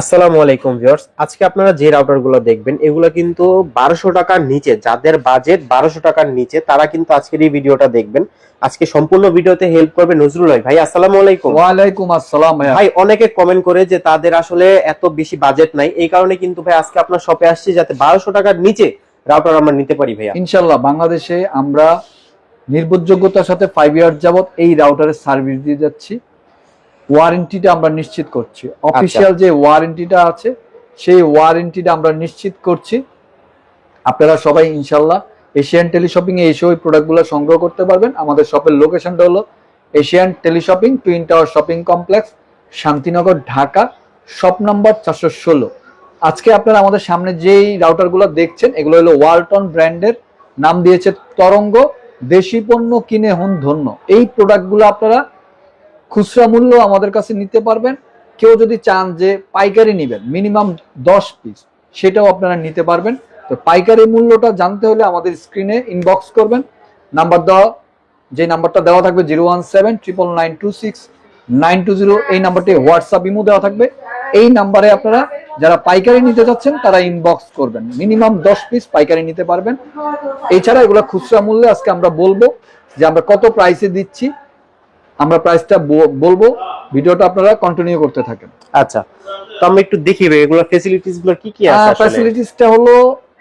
আসসালামু আলাইকুম ভিউয়ার্স। আজকে আপনারা যে রাউটারগুলো দেখবেন এগুলো কিন্তু বারোশো টাকার নিচে যাদের বাজেট বারোশো টাকার নিচে তারা কিন্তু আজকের এই ভিডিওটা দেখবেন। আজকে সম্পূর্ণ ভিডিওতে হেল্প করবে নজরুল ভাই। ভাই আসসালামু আলাইকুম। ওয়ালাইকুম আসসালাম ভাই অনেকে কমেন্ট করে যে তাদের আসলে এত বেশি বাজেট নাই। এই কারণে কিন্তু ভাই আজকে আপনার শপে আসছি যাতে বারোশো টাকার নিচে রাউটার আমরা নিতে পারি ভাইয়া। ইনশাল্লাহ বাংলাদেশে আমরা নির্ভরযোগ্যতার সাথে ফাইভ ইয়ার যাবত এই রাউটারের সার্ভিস দিয়ে যাচ্ছি। ওয়ারেন্টিটা আমরা নিশ্চিত করছি। অফিসিয়াল যে ওয়ারেন্টিটা আছে সেই ওয়ারেন্টিটা আমরা নিশ্চিত করছি। আপনারা সবাই ইনশাল্লাহ এশিয়ান টেলিশপিং এ এসে ওই প্রোডাক্টগুলো সংগ্রহ করতে পারবেন। আমাদের শপের লোকেশনটা হলো Asian Teleshopping Twin Tower Shopping Complex Shantinagar Dhaka shop number চারশো ষোলো। আজকে আপনারা আমাদের সামনে যেই রাউটারগুলো দেখছেন এগুলো হলো ওয়ালটন ব্র্যান্ডের নাম দিয়েছে তরঙ্গ দেশি পণ্য কিনে হন ধন্য। এই প্রোডাক্টগুলো আপনারা খুচরা মূল্য আমাদের কাছে নিতে পারবেন। কেউ যদি চান যে পাইকারি নেবেন, মিনিমাম দশ পিস, সেটাও আপনারা নিতে পারবেন। তো পাইকারি মূল্যটা জানতে হলে আমাদের স্ক্রিনে ইনবক্স করবেন। নাম্বার দেওয়া, যে নাম্বারটা দেওয়া থাকবে zero one seven triple nine two six nine two zero, এই নাম্বারটি হোয়াটসঅ্যাপ ইমো দেওয়া থাকবে। এই নাম্বারে আপনারা যারা পাইকারি নিতে চাচ্ছেন, তারা ইনবক্স করবেন। মিনিমাম দশ পিস পাইকারি নিতে পারবেন। এছাড়া এগুলো খুচরা মূল্যে আজকে আমরা বলব যে আমরা কত প্রাইসে দিচ্ছি আমরা প্রাইসটা বলব ভিডিওটা আপনারা কন্টিনিউ করতে থাকেন। আচ্ছা তো আমরা একটু দেখি এগুলো ফেসিলিটিসগুলো কি কি আছে ফ্যাসিলিটিসটা হলো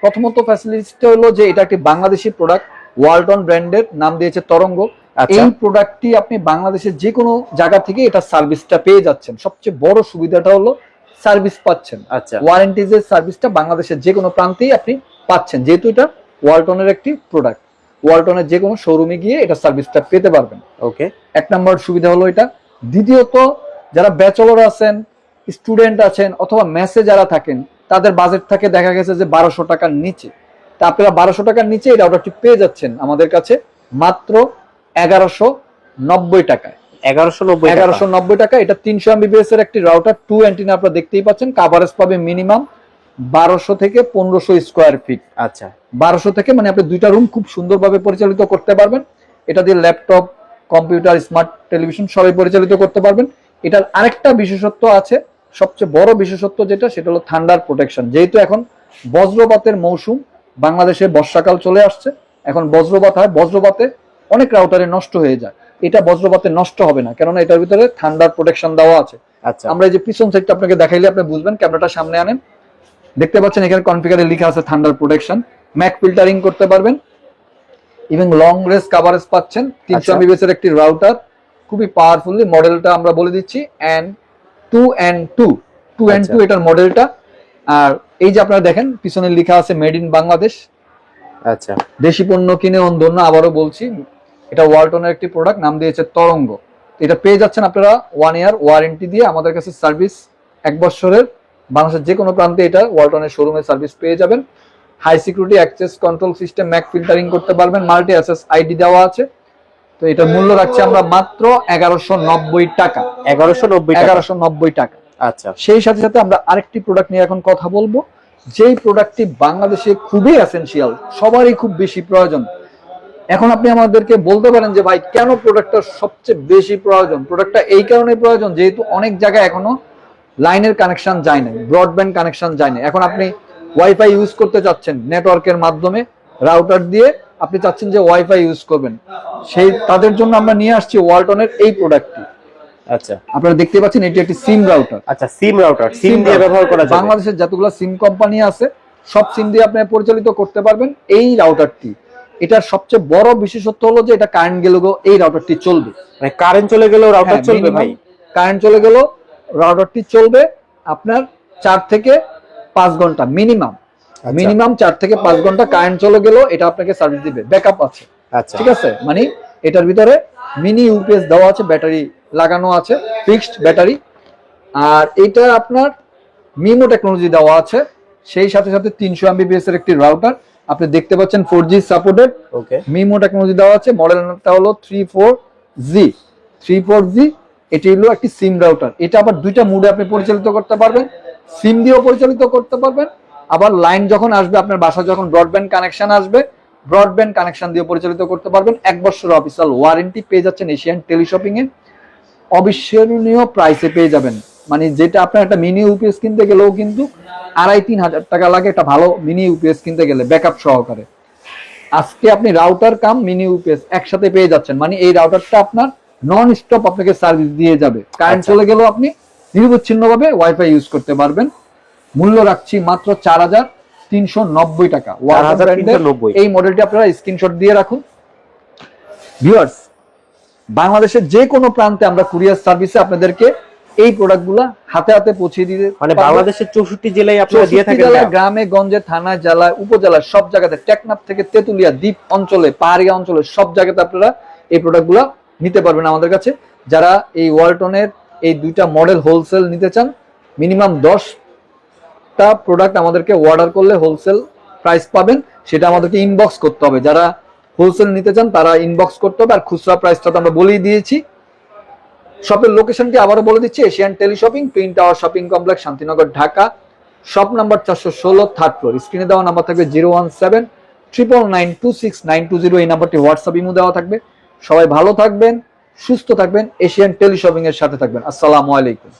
প্রথমত ফ্যাসিলিটিসটা হলো যে এটা একটি বাংলাদেশি প্রোডাক্ট ওয়ালটন ব্র্যান্ডের নাম দিয়েছে তরঙ্গ। আচ্ছা। এই প্রোডাক্টটি আপনি বাংলাদেশের যে কোনো জায়গা থেকে এটা সার্ভিসটা পেয়ে যাচ্ছেন। সবচেয়ে বড় সুবিধাটা হলো সার্ভিস পাচ্ছেন। আচ্ছা। ওয়ারেন্টিজের সার্ভিসটা বাংলাদেশের যে কোনো প্রান্তেই আপনি পাচ্ছেন যেহেতু এটা ওয়ালটনের একটি প্রোডাক্ট ওয়ালটনের যে কোনো শোরুমে গিয়ে এটা সার্ভিসটা পেতে পারবেন। ওকে এক নম্বর সুবিধা হলো এটা। দ্বিতীয়ত যারা ব্যাচেলর আছেন স্টুডেন্ট আছেন অথবা মেসে যারা থাকেন তাদের বাজেট থাকে দেখা গেছে যে বারোশো টাকার নিচে। তা আপনারা বারোশো টাকার নিচে এই রাউটারটি পেয়ে যাচ্ছেন আমাদের কাছে মাত্র এগারোশো নব্বই টাকায়। এগারোশো নব্বই এগারোশো নব্বই টাকা এটা তিনশো এমবিবিএস এর একটি রাউটার টু অ্যান্টিনা আপনারা দেখতেই পাচ্ছেন। কাভারেজ পাবে মিনিমাম বারোশো থেকে পনেরোশো স্কোয়ার ফিট আচ্ছা। বারোশো থেকে মানে আপনি দুইটা রুম খুব সুন্দরভাবে পরিচালিত করতে পারবেন। এটা দিয়ে ল্যাপটপ কম্পিউটার স্মার্ট টেলিভিশন সবাই পরিচালিত করতে পারবেন। এটার আরেকটা বিশেষত্ব আছে সবচেয়ে বড় বিশেষত্ব যেটা সেটা হলো থান্ডার প্রোটেকশন যেহেতু এখন বজ্রপাতের মৌসুম বাংলাদেশে বর্ষাকাল চলে আসছে এখন বজ্রপাত হয় বজ্রপাতে অনেক রাউটারে নষ্ট হয়ে যায়। এটা বজ্রপাতে নষ্ট হবে না কেননা এটার ভিতরে থান্ডার প্রোটেকশন দেওয়া আছে। আচ্ছা। আমরা এই যে পিছন সাইডটা আপনাকে দেখাইলে আপনি বুঝবেন ক্যামেরাটা সামনে আনেন। দেখতে পাচ্ছেন এখানে কনফিগারে লেখা আছে থান্ডার প্রোটেকশন ম্যাক ফিল্টারিং করতে পারবেন। ইভেন লং রেস কাভারেজ পাচ্ছেন। তিনশো আচ্ছা। এমবিবিএস এর একটি রাউটার খুবই পাওয়ারফুলি মডেলটা আমরা বলে দিচ্ছি। End to end two two আচ্ছা। টু এটার মডেলটা আর এই যে আপনারা দেখেন পিছনে লেখা আছে মেড ইন বাংলাদেশ আচ্ছা। দেশি পণ্য কিনে অন্ধন্য আবারও বলছি। এটা ওয়ালটনের একটি প্রোডাক্ট নাম দিয়েছে তরঙ্গ এটা পেয়ে যাচ্ছেন আপনারা ওয়ান ইয়ার ওয়ারেন্টি দিয়ে। আমাদের কাছে সার্ভিস এক বছরের। বাংলাদেশের যে কোনো প্রান্তে এটা ওয়ালটনের শোরুমে সার্ভিস পেয়ে যাবেন। High security access control system MAC filtering করতে পারবেন। মাল্টি অ্যাসেস আইডি দেওয়া আছে। তো এটার মূল্য রাখছি আমরা মাত্র এগারোশো নব্বই টাকা। এগারোশো নব্বই টাকা। এগারোশো নব্বই টাকা। আচ্ছা। সেই সাথে সাথে আমরা আরেকটি প্রোডাক্ট নিয়ে এখন কথা বলব। যেই প্রোডাক্টটি বাংলাদেশে খুবই এসেনশিয়াল সবারই খুব বেশি প্রয়োজন। এখন আপনি আমাদেরকে বলতে পারেন যে ভাই কেন প্রোডাক্টটা সবচেয়ে বেশি প্রয়োজন? প্রোডাক্টটা এই কারণে প্রয়োজন যেহেতু অনেক জায়গায় এখনও লাইনের কানেকশন যায় না ব্রডব্যান্ড কানেকশন যায় না এখন আপনি ওয়াইফাই ইউজ করতে চাচ্ছেন নেটওয়ার্কের মাধ্যমে রাউটার দিয়ে আপনি চাচ্ছেন যে ওয়াইফাই ইউজ করবেন। সেই তাদের জন্য আমরা নিয়ে আসছি ওয়ালটনের এই প্রোডাক্টটি আচ্ছা। আপনারা দেখতে পাচ্ছেন এটি একটি সিম রাউটার আচ্ছা সিম রাউটার সিম দিয়ে ব্যবহার করা যাবে। বাংলাদেশের যতগুলো সিম কোম্পানি আছে সব সিম দিয়ে আপনি পরিচালিত করতে পারবেন এই রাউটারটি এটার সবচেয়ে বড় বিশেষত্ব হলো যে এটা কারেন্ট গেলে এই রাউটারটি চলবে। মানে কারেন্ট চলে গেলেও রাউটার চলবে ভাই। কারেন্ট চলে গেল রাউটারটি চলবে আপনার চার থেকে পাঁচ ঘণ্টা মিনিমাম। আচ্ছা। মিনিমাম চার থেকে পাঁচ ঘণ্টা কারেন্ট চলে গেলেও এটা আপনাকে সার্ভিস দিবে। ব্যাকআপ আছে। আচ্ছা। ঠিক আছে? মানে এটার ভিতরে মিনি ইউপিএস দেওয়া আছে ব্যাটারি লাগানো আছে ফিক্সড ব্যাটারি আর এটা আপনার মিমো টেকনোলজি দেওয়া আছে সেই সাথে সাথে তিনশো এমবিপিএস এর একটি রাউটার আপনি দেখতে পাচ্ছেন four G supported okay MIMO technology দেওয়া আছে মডেলটা হলো three four G three four G এটি হলো একটি সিম রাউটার এটা আবার দুইটা মুডে আপনি পরিচালিত করতে পারবেন। সিম দিয়েও পরিচালিত করতে পারবেন। আবার লাইন যখন আসবে, আপনার বাসা যখন ব্রডব্যান্ড কানেকশন আসবে ব্রডব্যান্ড কানেকশন দিয়ে পরিচালিত করতে পারবেন। এক বছর অফিসিয়াল ওয়ারেন্টি পেয়ে যাচ্ছেন এশিয়ান টেলিশপিং এ। অবিস্মরণীয় প্রাইসে পেয়ে যাবেন। মানে যেটা আপনার একটা মিনি ইউপিএস কিনতে গেলেও কিন্তু আড়াই তিন হাজার টাকা লাগে একটা ভালো মিনি ইউপিএস কিনতে গেলে ব্যাকআপ সহকারে। আজকে আপনি রাউটার কাম মিনি ইউপিএস একসাথে পেয়ে যাচ্ছেন। মানে এই রাউটারটা আপনার নন স্টপ আপনাকে সার্ভিস দিয়ে যাবে। কারেন্ট আচ্ছা। চলে গেলেও আপনি নিরবচ্ছিন্ন ভাবে ওয়াইফাই ইউজ করতে পারবেন। মূল্য রাখছি মাত্র চার হাজার তিনশো নব্বই টাকা। ওয়াটার ব্র্যান্ডের 4390 এই মডেলটি আপনারা স্ক্রিনশট দিয়ে রাখুন। ভিউয়ার্স বাংলাদেশের যে কোনো প্রান্তে আমরা কুরিয়ার সার্ভিসে আপনাদেরকে এই প্রোডাক্টগুলো হাতে হাতে পৌঁছে দিতে মানে বাংলাদেশের চৌষট্টি জেলায় আপনারা দিয়ে 64 থাকেন জেলায়, গ্রামে গঞ্জে থানায় জেলায় উপজেলায় সব জায়গাতে টেকনাফ থেকে তেতুলিয়া দ্বীপ অঞ্চলে পাহাড়িয়া অঞ্চলে সব জায়গাতে আপনারা এই প্রোডাক্টগুলো নিতে পারবেন আমাদের কাছে। যারা এই ওয়ালটনের এই দুইটা মডেল হোলসেল নিতে চান মিনিমাম দশটা প্রোডাক্ট আমাদেরকে অর্ডার করলে হোলসেল প্রাইস পাবেন, সেটা আমাদেরকে ইনবক্স করতে হবে। যারা হোলসেল নিতে চান, তারা ইনবক্স করতে হবে। আর খুচরা প্রাইসটা তো আমরা বলেই দিয়েছি। শপের লোকেশনটি আবারও বলে দিচ্ছি, Asian Teleshopping Twin Tower Shopping Complex Shantinagar, Dhaka. Shop number চারশো ষোলো থার্ড ফ্লোর স্ক্রিনে দেওয়া নাম্বার থাকবে zero one seven triple nine two six nine two zero এই নাম্বারটি হোয়াটসঅ্যাপ ইমো দেওয়া থাকবে। সবাই ভালো থাকবেন সুস্থ থাকবেন এশিয়ান টেলিশপিং এর সাথে থাকবেন। আসসালামু আলাইকুম।